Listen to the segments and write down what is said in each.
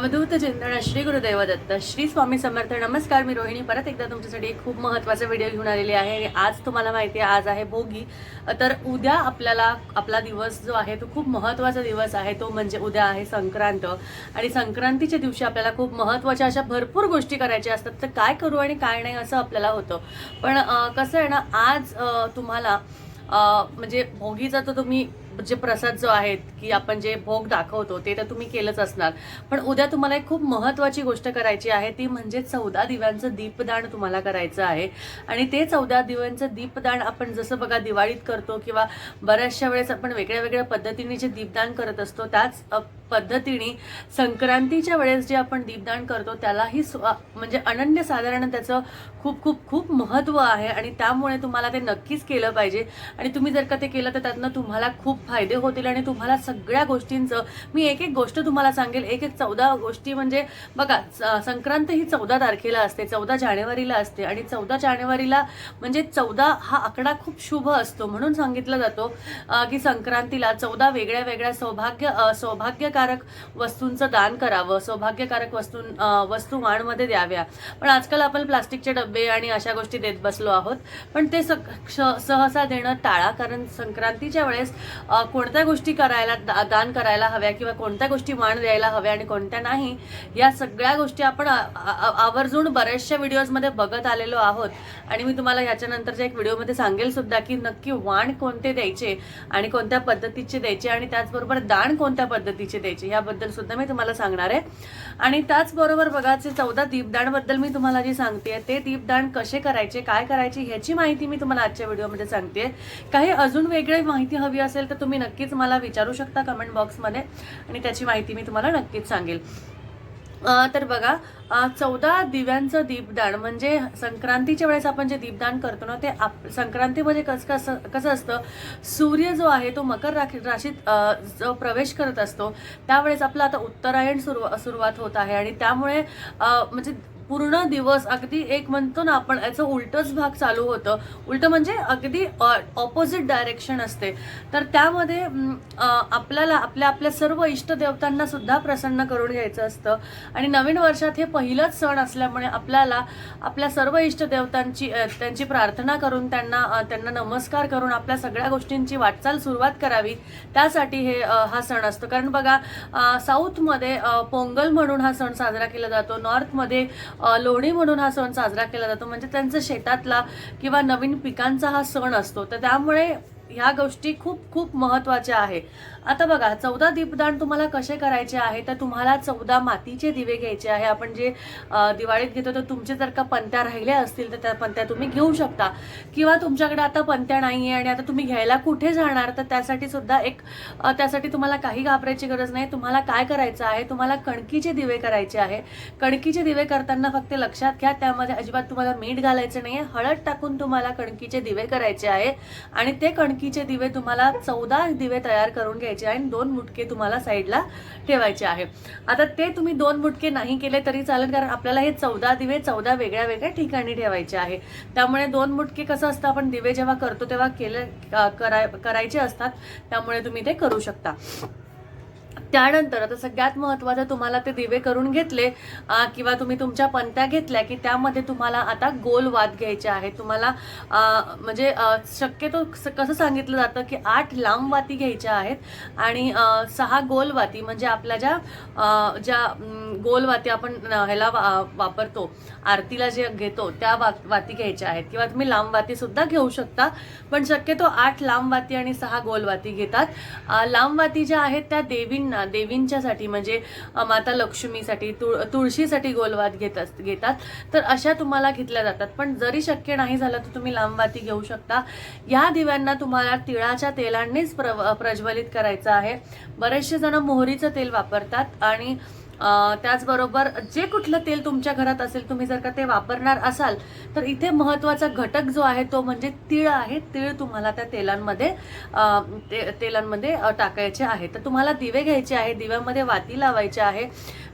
अवधूत चिंतन श्री गुरुदैवदत्त श्री स्वामी समर्थ. नमस्कार मी रोहिणी. परत एकदा तुमच्यासाठी एक खूप महत्त्वाचा व्हिडिओ घेऊन आलेली आहे आणि आज तुम्हाला माहिती आहे आज आहे भोगी. तर उद्या आपल्याला आपला दिवस जो आहे तो खूप महत्त्वाचा दिवस आहे. तो म्हणजे उद्या आहे संक्रांत. आणि संक्रांतीच्या दिवशी आपल्याला खूप महत्त्वाच्या अशा भरपूर गोष्टी करायच्या असतात. तर काय करू आणि काय नाही असं आपल्याला होतं. पण कसं आहे ना आज तुम्हाला म्हणजे भोगीचा तर तुम्ही जे प्रसाद जो आहेत की आपण जे भोग दाखवतो ते तर तुम्ही केलंच असणार. पण उद्या तुम्हाला एक खूप महत्त्वाची गोष्ट करायची आहे ती म्हणजे चौदा दिव्यांचं दीपदान तुम्हाला करायचं आहे. आणि ते चौदा दिव्यांचं दीपदान आपण जसं बघा दिवाळीत करतो किंवा बऱ्याचशा वेळेस आपण वेगळ्या वेगळ्या पद्धतीने जे दीपदान करत असतो त्याच पद्धतीने संक्रांतीच्या वेळेस जे आपण दीपदान करतो त्यालाही स्व- म्हणजे अनन्यसाधारण त्याचं खूप खूप खूप महत्त्व आहे आणि त्यामुळे तुम्हाला ते नक्कीच केलं पाहिजे. आणि तुम्ही जर का ते केलं तर त्यातनं तुम्हाला खूप फायदे होतील आणि तुम्हाला सगळ्या गोष्टींचं मी एक एक गोष्ट तुम्हाला सांगेल. एक एक चौदा गोष्टी म्हणजे बघा स- संक्रांत ही चौदा तारखेला असते चौदा जानेवारीला असते आणि चौदा जानेवारीला म्हणजे चौदा हा आकडा खूप शुभ असतो म्हणून सांगितलं जातो की संक्रांतीला चौदा वेगळ्या वेगळ्या सौभाग्य सौभाग्य सौभाग्यकारक वस्तूंचं दान करावं सौभाग्यकारक वस्तू वस्तू वाणमध्ये द्याव्या. पण आजकाल आपण प्लास्टिकचे डबे आणि अशा गोष्टी देत बसलो आहोत. पण ते स क्ष- सहसा देणं टाळा कारण संक्रांतीच्या वेळेस कोणत्या गोष्टी करायला दा- दान करायला हव्या किंवा कोणत्या गोष्टी वाण द्यायला हव्या आणि कोणत्या नाही या सगळ्या गोष्टी आपण आवर्जून बऱ्याचशा व्हिडिओजमध्ये बघत आलेलो आहोत. आणि मी तुम्हाला ह्याच्यानंतरच्या एक व्हिडिओमध्ये सांगेल सुद्धा की नक्की वाण कोणते द्यायचे आणि कोणत्या पद्धतीचे द्यायचे आणि त्याचबरोबर दान कोणत्या पद्धतीचे द्यायचे. याबद्दल सुद्धा मी तुम्हाला सांगणार आहे. आणि त्याचबरोबर बघा जे चौदा दीपदानबद्दल मी तुम्हाला जे सांगते ते दीपदान कसे करायचे काय करायचे ह्याची माहिती मी तुम्हाला आजच्या व्हिडिओमध्ये सांगते काही अजून वेगळी माहिती हवी असेल तर तुम्ही नक्कीच मला विचारू शकता कमेंट बॉक्समध्ये. आणि त्याची माहिती मी तुम्हाला नक्कीच सांगेल. तर बघा चौदा दिव्यांचं दीपदान म्हणजे संक्रांतीच्या वेळेस आपण जे दीपदान करतो ना ते आप संक्रांतीमध्ये कसं कसं कसं असतं सूर्य जो आहे तो मकर राखी राशीत जो प्रवेश करत असतो त्यावेळेस आपलं आता उत्तरायण सुरुवा सुरुवात होत आहे. आणि त्यामुळे म्हणजे पूर्ण दिवस अगदी एक म्हणतो ना आपण याचं उलटच भाग चालू होतं. उलट म्हणजे अगदी ऑपोजिट डायरेक्शन असते. तर त्यामध्ये आपल्याला आपल्या आपल्या सर्व इष्टदेवतांना सुद्धा प्रसन्न करून घ्यायचं असतं. आणि नवीन वर्षात हे पहिलंच सण असल्यामुळे आपल्याला आपल्या सर्व इष्टदेवतांची त्यांची प्रार्थना करून त्यांना त्यांना नमस्कार करून आपल्या सगळ्या गोष्टींची वाटचाल सुरुवात करावी. त्यासाठी हे हा सण असतो. कारण बघा साऊथमध्ये पोंगल म्हणून हा सण साजरा केला जातो. नॉर्थमध्ये लोणी म्हणून हा सण साजरा केला जातो. म्हणजे त्यांचं शेतातला किंवा नवीन पिकांचा हा सण असतो. तर त्यामुळे ह्या गोष्टी खूप खूप महत्त्वाच्या आहे. आता बघा चौदा दीपदान तुम्हाला कसे करायचे आहे? तर तुम्हाला चौदा मातीचे दिवे घ्यायचे आहे. आपण जे दिवाळीत घेतो तर तुमचे जर का पंत्या राहिल्या असतील तर त्या पंत्या तुम्ही घेऊ शकता. किंवा तुमच्याकडे आता पंत्या नाही आहे आणि आता तुम्ही घ्यायला कुठे जाणार? तर त्यासाठी सुद्धा एक त्यासाठी तुम्हाला काही घाबरायची गरज नाही. तुम्हाला काय करायचं आहे? तुम्हाला कणकीचे दिवे करायचे आहे. कणकीचे दिवे करताना फक्त लक्षात घ्या त्यामध्ये अजिबात तुम्हाला मीठ घालायचं नाही हळद टाकून तुम्हाला कणकीचे दिवे करायचे आहे. आणि ते कणकीचे दिवे तुम्हाला चौदा दिवे तयार करून घ्यायचे घ्यायचे आणि दोन मुटके तुम्हाला साईडला ठेवायचे आहे. आता ते तुम्ही दोन मुटके नाही केले तरी चालेल कारण आपल्याला हे चौदा दिवे चौदा वेगळ्या वेगळ्या ठिकाणी ठेवायचे आहे. त्यामुळे दोन मुटके कसं असतं आपण दिवे जेव्हा करतो तेव्हा केले कराय करायचे असतात त्यामुळे तुम्ही ते करू शकता. त्यानंतर आता सगळ्यात महत्त्वाचं तुम्हाला ते दिवे करून घेतले किंवा तुम्ही तुमच्या पंत्या घेतल्या की त्यामध्ये तुम्हाला आता गोल वाद घ्यायचे आहेत. तुम्हाला म्हणजे शक्यतो स- कसं सांगितलं जातं की आठ लांब वाती घ्यायच्या आहेत आणि सहा गोल वाती म्हणजे आपल्या ज्या ज्या गोल वाती आपण ह्याला वा- वापरतो आरतीला जे घेतो त्या वा वाती घ्यायच्या आहेत. किंवा तुम्ही लांब वाती सुद्धा घेऊ शकता पण शक्यतो आठ लांब वाती आणि सहा गोल वाती घेतात. लांब वाती ज्या आहेत त्या देवींना देवींच्यासाठी म्हणजे माता लक्ष्मीसाठी तुळ तुळशीसाठी गोलवात घेत अस- घेतात. तर अशा तुम्हाला घेतल्या जातात. पण जरी शक्य नाही झालं तर तुम्ही लांबवाती घेऊ शकता. या दिव्यांना तुम्हाला तिळाच्या तेलानेच प्र प्रज्वलित करायचं आहे. बरेचसे जण मोहरीचं तेल वापरतात आणि त्याचबरोबर जे कुठलं तेल तुमच्या घरात असेल तुम्ही जर का ते वापरणार असाल तर इथे महत्त्वाचा घटक जो आहे तो म्हणजे तीळ आहे. तीळ तुम्हाला त्या तेलांमध्ये ते तेलांमध्ये टाकायचे आहे. तर तुम्हाला दिवे घ्यायचे आहे दिव्यामध्ये वाती लावायची आहे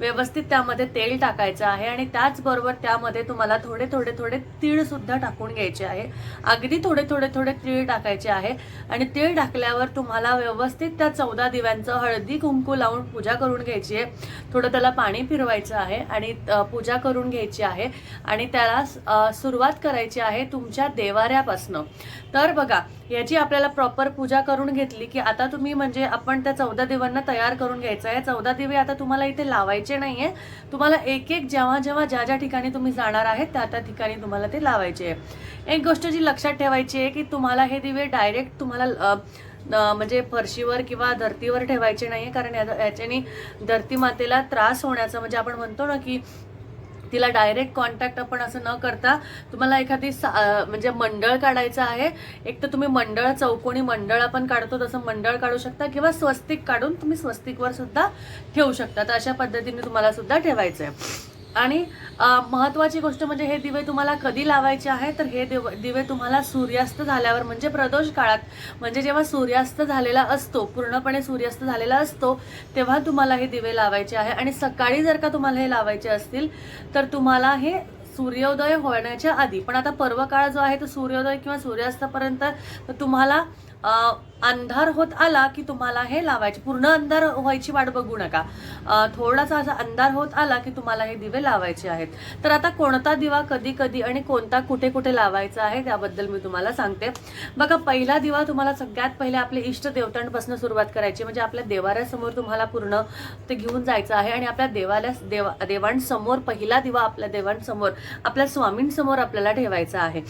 व्यवस्थित त्यामध्ये तेल टाकायचं आहे आणि त्याचबरोबर त्यामध्ये तुम्हाला थोडे थोडे थोडे तीळसुद्धा टाकून घ्यायचे आहे. अगदी थोडे थोडे थोडे तीळ टाकायचे आहे आणि तीळ टाकल्यावर तुम्हाला व्यवस्थित त्या चौदा दिव्यांचं हळदी कुंकू लावून पूजा करून घ्यायची आहे. थोडं त्याला पाणी फिरवायचं आहे आणि पूजा करून घ्यायची आहे आणि त्याला सुरुवात करायची आहे तुमच्या देवाऱ्यापासनं. तर बघा याची आपल्याला प्रॉपर पूजा करून घेतली की आता तुम्ही म्हणजे आपण त्या चौदा दिवांना तयार करून घ्यायचं आहे. चौदा दिवे आता तुम्हाला इथे लावायचे नाही आहे तुम्हाला एक एक जेव्हा जेव्हा ज्या ज्या ठिकाणी तुम्ही जाणार आहे त्या त्या ठिकाणी तुम्हाला ते लावायचे आहे. एक गोष्ट जी लक्षात ठेवायची आहे की तुम्हाला हे दिवे डायरेक्ट तुम्हाला म्हणजे फरशीवर किंवा धर्तीवर ठेवायचे नाही कारण याच्याने धरती मातेला त्रास होण्याचा म्हणजे आपण म्हणतो ना की तिला डायरेक्ट कॉन्टॅक्ट आपण असं न करता तुम्हाला एखादी सा- म्हणजे मंडळ काढायचं आहे. एक तर तुम्ही मंडळ चौकोनी मंडळ आपण काढतो तसं मंडळ काढू शकता किंवा स्वस्तिक काढून तुम्ही स्वस्तिकवर सुद्धा ठेवू शकता. तर अशा पद्धतीने तुम्हाला सुद्धा ठेवायचं आहे आणि महत्त्वाची महत्वाची गोष्ट म्हणजे हे दिवे तुम्हाला कधी लावायचे आहे तर हे दिव दिवे तुम्हाला सूर्यास्त झाल्यावर म्हणजे प्रदोष काळात. म्हणजे जेव्हा सूर्यास्त झालेला असतो पूर्णपणे सूर्यास्त झालेला असतो तेव्हा तुम्हाला हे दिवे लावायचे आहे. आणि सकाळी जर का तुम्हाला हे लावायचे असतील तर तुम्हाला हे सूर्योदय होण्याच्या आधी पण आता पर्व काळ जो आहे तो सूर्योदय किंवा सूर्यास्तापर्यंत तुम्हाला अंधार होत आला की तुम्हाला हे लावायचे. पूर्ण अंधार व्हायची वाट बघू नका. थोडासा असा अंधार होत आला की तुम्हाला हे दिवे लावायचे आहेत. तर आता कोणता दिवा कधी कधी आणि कोणता कुठे कुठे लावायचा आहे त्याबद्दल मी तुम्हाला सांगते. बघा पहिला दिवा तुम्हाला सगळ्यात पहिले आपले इष्ट देवतांपासून सुरुवात करायची म्हणजे आपल्या देवाऱ्यासमोर तुम्हाला पूर्ण ते घेऊन जायचं आहे आणि आपल्या देवाला देवा देवांसमोर पहिला दिवा आपल्या देवांसमोर आपल्या स्वामींसमोर आपल्याला ठेवायचा आहे.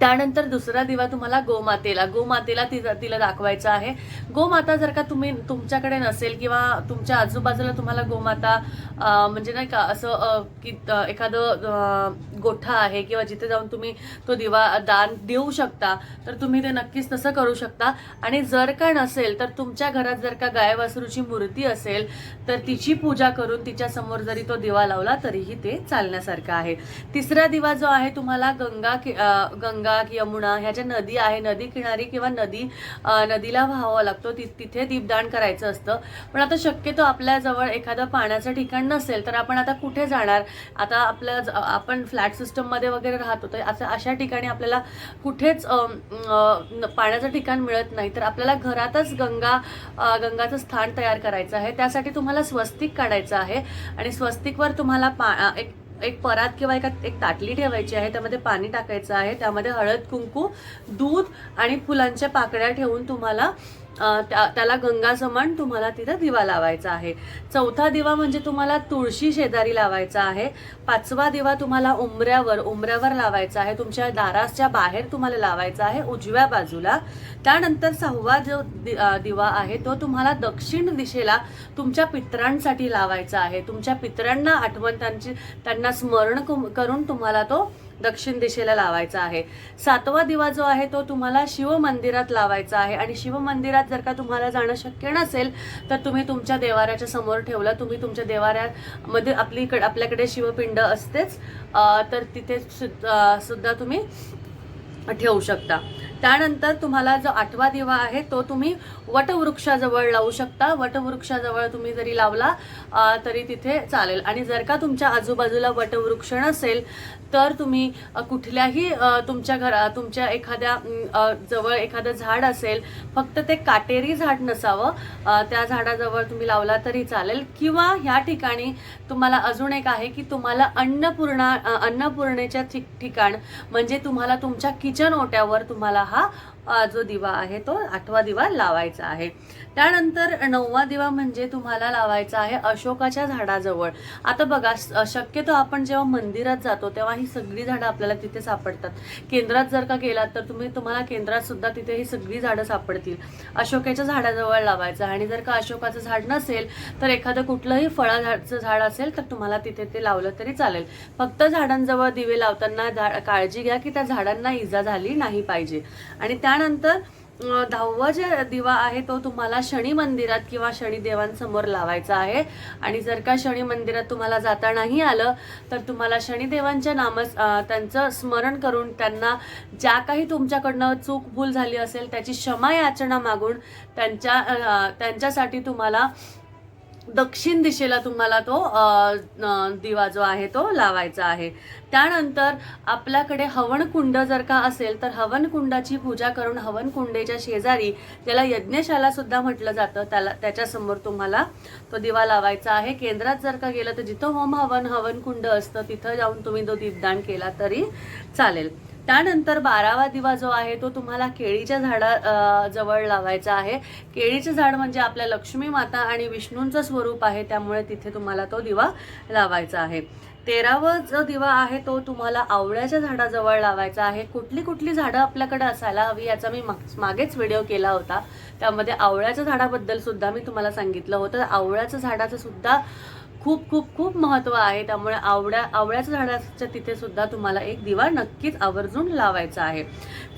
त्यानंतर दुसरा दिवा तुम्हाला गोमातेला. गोमातेला तिला तिला दाखवायचा आहे. गोमाता जर का तुम्ही तुमच्याकडे नसेल किंवा तुमच्या आजूबाजूला तुम्हाला गोमाता म्हणजे नाही का असं की एखादं गोठा आहे किंवा जिथे जाऊन तुम्ही तो दिवा दान देऊ शकता तर तुम्ही ते नक्कीच तसं करू शकता. आणि जर का नसेल तर तुमच्या घरात जर का गाय वासरूची मूर्ती असेल तर तिची पूजा करून तिच्यासमोर जरी तो दिवा लावला तरीही ते चालण्यासारखं आहे. तिसरा दिवा जो आहे तुम्हाला गंगा गंगा गंगा की यमुना ह्या ज्या नदी आहे. नदी किनारी किंवा नदी नदीला व्हावा लागतो. ति- तिथे दीपदान करायचं असतं. पण आता शक्यतो आपल्याजवळ एखादं पाण्याचं ठिकाण नसेल तर आपण आता कुठे जाणार? आता आपल्या ज- आपण फ्लॅट सिस्टममध्ये वगैरे राहतो तर असं अशा ठिकाणी आपल्याला कुठेच पाण्याचं ठिकाण मिळत नाही. तर आपल्याला घरातच गंगा गंगाचं स्थान तयार करायचं आहे. त्यासाठी तुम्हाला स्वस्तिक काढायचं आहे. आणि स्वस्तिकवर तुम्हाला पा एक एक परात किंवा एका एक ताटली ठेवायची आहे त्यामध्ये पाणी टाकायचं आहे त्यामध्ये हळद कुंकू दूध आणि फुलांच्या पाकळ्या ठेवून तुम्हाला त्या- त्याला गंगा समान तुम्हाला तिथं दिवा लावायचा आहे. चौथा दिवा म्हणजे तुम्हाला तुळशी शेजारी लावायचा आहे. पाचवा दिवा तुम्हाला उंबऱ्यावर उंबऱ्यावर लावायचा आहे. तुमच्या दारासच्या बाहेर तुम्हाला लावायचा आहे उजव्या बाजूला. त्यानंतर सहावा जो दि- दिवा आहे तो तुम्हाला दक्षिण दिशेला तुमच्या पितरांसाठी लावायचा आहे. तुमच्या पितरांना आठवण त्यांची त्यांना स्मरण करून तुम्हाला तो दक्षिण दिशेला लावायचा आहे. सातवा दिवा जो आहे तो तुम्हाला शिव मंदिरात लावायचा आहे आणि शिवमंदिरात जर का तुम्हाला जाणं शक्य नसेल तर तुम्ही तुमच्या देवाऱ्याच्या समोर ठेवलं. तुम्ही तुमच्या देवाऱ्यामध्ये आपलीकडे आपल्याकडे शिवपिंड असतेच तर तिथे सुद्धा सुद्धा तुम्ही ठेवू शकता. त्यानंतर तुम्हाला जो आठवा दिवा आहे तो तुम्ही वटवृक्षाजवळ लावू शकता. वटवृक्षाजवळ तुम्ही जरी लावला तरी तिथे चालेल. आणि जर का तुमच्या आजूबाजूला वटवृक्ष नसेल तर तुम्ही कुठल्याही तुमच्या घरा तुमच्या एखाद्या जवळ एखादं झाड असेल फक्त ते काटेरी झाड नसावं. त्या झाडाजवळ तुम्ही लावला तरी चालेल. किंवा ह्या ठिकाणी तुम्हाला अजून एक आहे की तुम्हाला अन्नपूर्णा अन्नपूर्णेच्या ठिक ठिकाण म्हणजे तुम्हाला तुमच्या किचन ओट्यावर तुम्हाला हा जो दिवा आहे तो आठवा दिवा लावायचा आहे. त्यानंतर नववा दिवा म्हणजे तुम्हाला लावायचा आहे अशोकाच्या झाडाजवळ. आता बघा शक्यतो आपण जेव्हा मंदिरात जातो तेव्हा ही सगळी झाडं आपल्याला तिथे सापडतात. केंद्रात जर का गेलात तर तुम्ही तुम्हाला केंद्रात सुद्धा तिथे ही सगळी झाडं सापडतील. अशोकाच्या झाडाजवळ लावायचं आणि जर का अशोकाचं झाड नसेल तर एखादं कुठलंही फळा झाड असेल तर तुम्हाला तिथे ते लावलं तरी चालेल. फक्त झाडांजवळ दिवे लावताना झा- काळजी घ्या की त्या झाडांना इजा झाली नाही पाहिजे. आणि त्या त्यानंतर दहावा जे दिवा आहे तो तुम्हाला शनी मंदिरात किंवा शनी देवांसमोर लावायचा आहे. आणि जर का शनी मंदिरात तुम्हाला जाता नाही आलं तर तुम्हाला शनिदेवांच्या नाम त्यांचं स्मरण करून त्यांना ज्या काही तुमच्याकडनं चूक भूल झाली असेल त्याची क्षमा याचना मागून त्यांच्या त्यांच्यासाठी तुम्हाला दक्षिण दिशेला तुम्हाला तो दिवा जो आहे तो लावायचा आहे. त्यानंतर आपल्याकडे हवनकुंड जर का असेल तर हवनकुंडाची पूजा करून हवनकुंडेच्या शेजारी त्याला यज्ञशाला सुद्धा म्हटलं जातं. त्याला त्याच्यासमोर तुम्हाला तो दिवा लावायचा आहे. केंद्रात जर का गेलं तर जिथं होम हवन हवनकुंड असतं तिथं जाऊन तुम्ही तो दीपदान केला तरी चालेल. त्यानंतर बारावा दिवा जो आहे तो तुम्हाला केळीच्या झाडा जवळ लावायचा आहे. केळीचं झाड म्हणजे आपल्या लक्ष्मी माता आणि विष्णूंचं स्वरूप आहे त्यामुळे तिथे तुम्हाला तो दिवा लावायचा आहे. तेरावा जो दिवा आहे तो तुम्हाला आवळ्याच्या झाडाजवळ लावायचा आहे. कुठली कुठली झाडं आपल्याकडे असायला हवी याचा मी माग- मागेच व्हिडिओ केला होता. त्यामध्ये आवळ्याच्या झाडाबद्दल सुद्धा मी तुम्हाला सांगितलं होतं. आवळ्याच्या झाडाचं सुद्धा खूप खूप खूप महत्त्व आहे. त्यामुळे आवड्या आवळ्याच्या झाडाच्या तिथे सुद्धा तुम्हाला एक दिवा नक्कीच आवर्जून लावायचा आहे.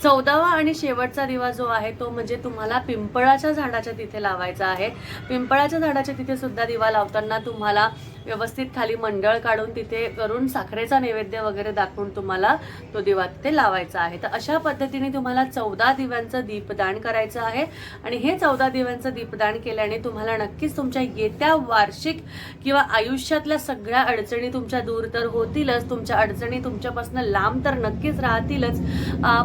चौदावा आणि शेवटचा दिवा जो आहे तो म्हणजे तुम्हाला पिंपळाच्या झाडाच्या तिथे लावायचा आहे. पिंपळाच्या झाडाच्या तिथे सुद्धा दिवा लावताना तुम्हाला व्यवस्थित खाली मंडळ काढून तिथे करून साखरेचा नैवेद्य वगैरे दाखवून तुम्हाला तो दिवा तिथे लावायचा आहे. तर अशा पद्धतीने तुम्हाला चौदा दिव्यांचं दीपदान करायचं आहे. आणि हे चौदा दिव्यांचं दीपदान केल्याने तुम्हाला नक्कीच तुमच्या येत्या वार्षिक किंवा आयुष्यातल्या सगळ्या अडचणी तुमच्या दूर तर होतीलच. तुमच्या अडचणी तुमच्यापासून लांब तर नक्कीच राहतीलच.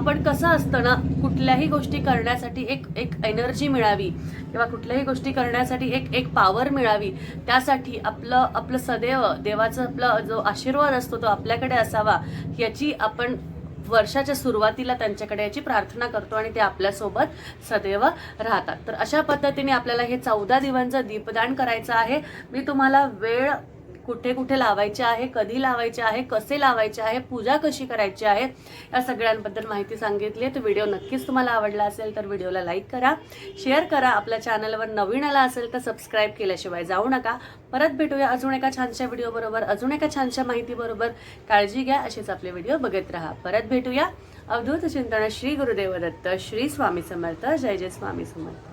पण कसं असतं ना कुठल्याही गोष्टी करण्यासाठी एक एक एनर्जी मिळावी किंवा कुठल्याही गोष्टी करण्यासाठी एक एक पॉवर मिळावी त्यासाठी आपलं आपलं आपलं सदैव देवाचं आपला जो आशीर्वाद असतो तो आपल्याकडे असावा याची आपण वर्षाच्या सुरुवातीला त्यांच्याकडे याची प्रार्थना करतो आणि ते आपल्यासोबत सदैव राहतात. तर अशा पद्धतीने आपल्याला हे चौदा दिवांचं दीपदान करायचं आहे. मी तुम्हाला वेळ कुठे कुठे लावायचे आहे कधी लावायचे आहे कसे लावायचे आहे पूजा कशी करायची आहे या सगळ्यांबद्दल माहिती सांगितली आहे. तर व्हिडिओ नक्कीच तुम्हाला आवडला असेल तर व्हिडिओला लाईक करा शेअर करा. आपल्या चॅनलवर नवीन आला असेल तर सबस्क्राईब केल्याशिवाय जाऊ नका. परत भेटूया अजून एका छानशा व्हिडिओबरोबर अजून एका छानशा माहितीबरोबर काळजी घ्या असेच आपले व्हिडिओ बघत राहा. परत भेटूया. अवधूत चिंतन श्री गुरुदेव दत्त श्री स्वामी समर्थ. जय जय स्वामी समर्थ.